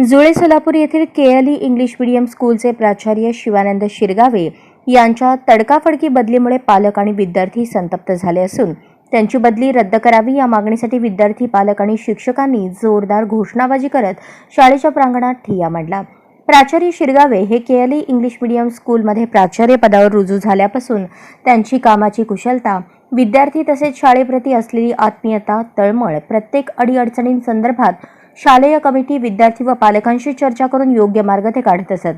जुळे सोलापूर येथील KLE English medium स्कूलचे प्राचार्य शिवानंद शिरगावे यांच्या तडकाफडकी बदलीमुळे पालक आणि विद्यार्थी संतप्त झाले असून त्यांची बदली रद्द करावी या मागणीसाठी विद्यार्थी पालक आणि शिक्षकांनी जोरदार घोषणाबाजी करत शाळेच्या प्रांगणात ठिय्या मांडला. प्राचार्य शिरगावे हे केएलई इंग्लिश मीडियम स्कूलमध्ये प्राचार्य पदावर रुजू झाल्यापासून त्यांची कामाची कुशलता विद्यार्थी तसेच शाळेप्रती असलेली आत्मीयता तळमळ प्रत्येक अडीअडचणींसंदर्भात शालेय कमिटी विद्यार्थी व पालकांशी चर्चा करून योग्य मार्ग ते काढत असत.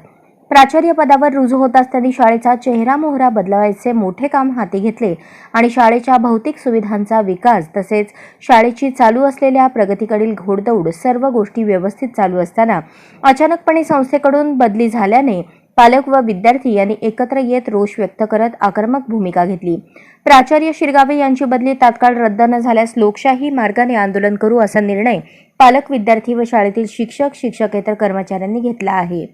प्राचार्य पदावर रुजू होताच त्यांनी शाळेचा चेहरा मोहरा बदलवायचे मोठे काम हाती घेतले आणि शाळेच्या भौतिक सुविधांचा विकास तसेच शाळेची चालू असलेल्या प्रगतीकडील घोडदौड सर्व गोष्टी व्यवस्थित चालू असताना अचानकपणे संस्थेकडून बदली झाल्याने पालक व विद्यार्थी यांनी एकत्र येत रोष व्यक्त करत आक्रमक भूमिका घेतली. प्राचार्य शिरगावे यांची बदली तात्काळ रद्द न झाल्यास लोकशाही मार्गाने आंदोलन करू असा निर्णय पालक विद्यार्थी व शाळेतील शिक्षक शिक्षकेतर कर्मचाऱ्यांनी घेतला आहे.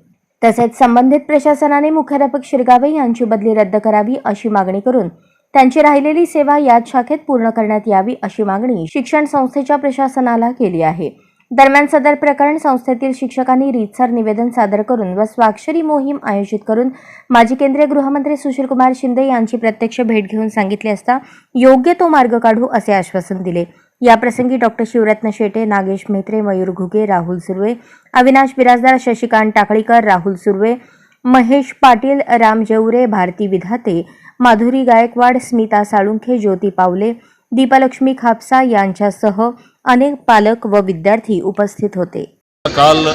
तसेच संबंधित प्रशासनाने मुख्याध्यापक शिरगावे यांची बदली रद्द करावी अशी मागणी करून त्यांची राहिलेली सेवा याच शाखेत पूर्ण करण्यात यावी अशी मागणी शिक्षण संस्थेच्या प्रशासनाला केली आहे. दरम्यान सदर प्रकरण संस्थेतील शिक्षकांनी रीतसर निवेदन सादर करून व स्वाक्षरी मोहीम आयोजित करून माजी केंद्रीय गृहमंत्री सुशीलकुमार शिंदे यांची प्रत्यक्ष भेट घेऊन सांगितले असता योग्य तो मार्ग काढू असे आश्वासन दिले. याप्रसंगी डॉक्टर शिवरत्न शेटे नागेश म्हेत्रे मयूर घुगे राहुल सुर्वे अविनाश बिराजदार शशिकांत टाकळीकर राहुल सुर्वे महेश पाटील राम जेवरे भारती विधाते माधुरी गायकवाड स्मिता साळुंखे ज्योती पावले दीपालक्ष्मी खापसा यांच्यासह अनेक पालक व विद्यार्थी उपस्थित होते. काल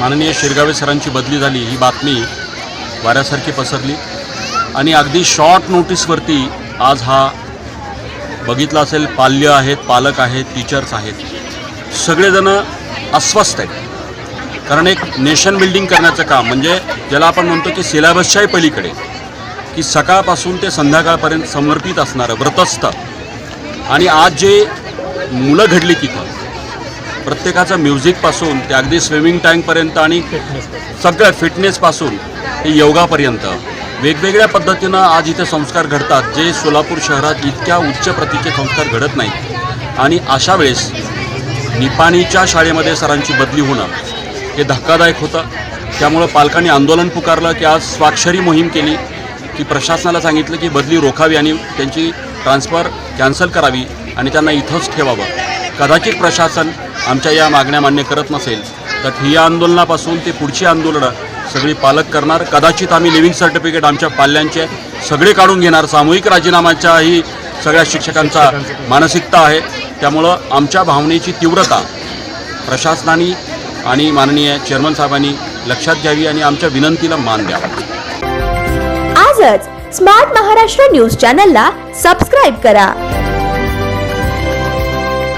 माननीय शिरगावे सरांची बदली झाली ही बातमी वाऱ्यासारखी पसरली. आणि अगदी शॉर्ट नोटीसवरती आज हा बघितलं असेल पाल्य आहेत पालक आहेत टीचर्स आहेत. सगळेजणं अस्वस्थ आहेत. कारण एक नेशन बिल्डिंग करण्याचं काम म्हणजे ज्याला आपण म्हणतो की सिलेबसच्याही पलीकडे की सकाळपासून ते संध्याकाळपर्यंत समर्पित असणारं व्रतस्थ. आणि आज जे मुलं घडली तिथं प्रत्येकाचं म्युझिकपासून ते अगदी स्विमिंग टँकपर्यंत आणि सगळं फिटनेसपासून ते योगापर्यंत वेगवेगळ्या पद्धतीनं आज इथे संस्कार घडतात जे सोलापूर शहरात इतक्या उच्च प्रतीचे संस्कार घडत नाहीत. आणि अशा वेळेस निपाणीच्या शाळेमध्ये सरांची बदली होणं हे धक्कादायक होतं. त्यामुळं पालकांनी आंदोलन पुकारलं की आज स्वाक्षरी मोहीम केली की प्रशासनाला सांगितलं की बदली रोखावी आणि त्यांची ट्रान्सफर कॅन्सल करावी आणि त्यांना इथंच ठेवावं. कदाचित प्रशासन आमच्या या मागण्या मान्य करत नसेल तर ही आंदोलनापासून ते पुढची आंदोलनं सगळी पालक करणार. कदाचित आम्ही लिव्हिंग सर्टिफिकेट आमच्या पाल्यांचे सगळे काढून घेणार. सामूहिक राजीनामाच्याही सगळ्या शिक्षकांचा मानसिकता आहे. त्यामुळं आमच्या भावनेची तीव्रता प्रशासनाने आणि माननीय चेअरमन साहेबांनी लक्षात घ्यावी आणि आमच्या विनंतीला मान द्यावा. आजच स्मार्ट महाराष्ट्र न्यूज चॅनलला सबस्क्राईब करा.